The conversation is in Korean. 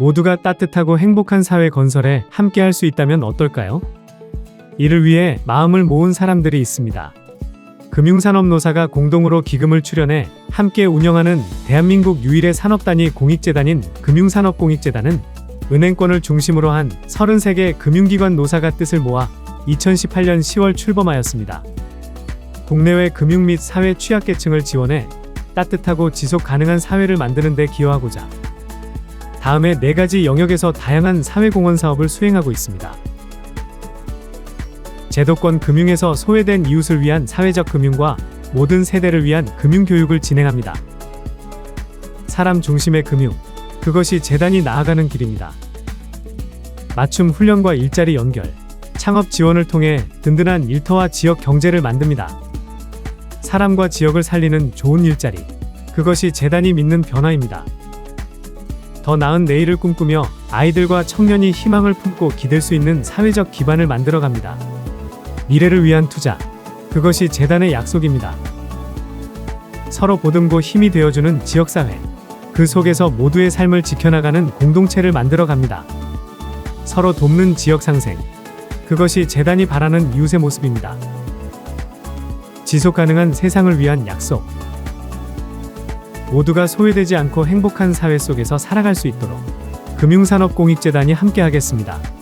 모두가 따뜻하고 행복한 사회 건설에 함께 할 수 있다면 어떨까요? 이를 위해 마음을 모은 사람들이 있습니다. 금융산업노사가 공동으로 기금을 출연해 함께 운영하는 대한민국 유일의 산업단위 공익재단인 금융산업공익재단은 은행권을 중심으로 한 33개 금융기관 노사가 뜻을 모아 2018년 10월 출범하였습니다. 국내외 금융 및 사회 취약계층을 지원해 따뜻하고 지속 가능한 사회를 만드는 데 기여하고자 다음에 네 가지 영역에서 다양한 사회공헌 사업을 수행하고 있습니다. 제도권 금융에서 소외된 이웃을 위한 사회적 금융과 모든 세대를 위한 금융 교육을 진행합니다. 사람 중심의 금융, 그것이 재단이 나아가는 길입니다. 맞춤 훈련과 일자리 연결, 창업 지원을 통해 든든한 일터와 지역 경제를 만듭니다. 사람과 지역을 살리는 좋은 일자리, 그것이 재단이 믿는 변화입니다. 더 나은 내일을 꿈꾸며 아이들과 청년이 희망을 품고 기댈 수 있는 사회적 기반을 만들어 갑니다. 미래를 위한 투자, 그것이 재단의 약속입니다. 서로 보듬고 힘이 되어주는 지역사회, 그 속에서 모두의 삶을 지켜나가는 공동체를 만들어 갑니다. 서로 돕는 지역 상생, 그것이 재단이 바라는 이웃의 모습입니다. 지속 가능한 세상을 위한 약속. 모두가 소외되지 않고 행복한 사회 속에서 살아갈 수 있도록 금융산업공익재단이 함께하겠습니다.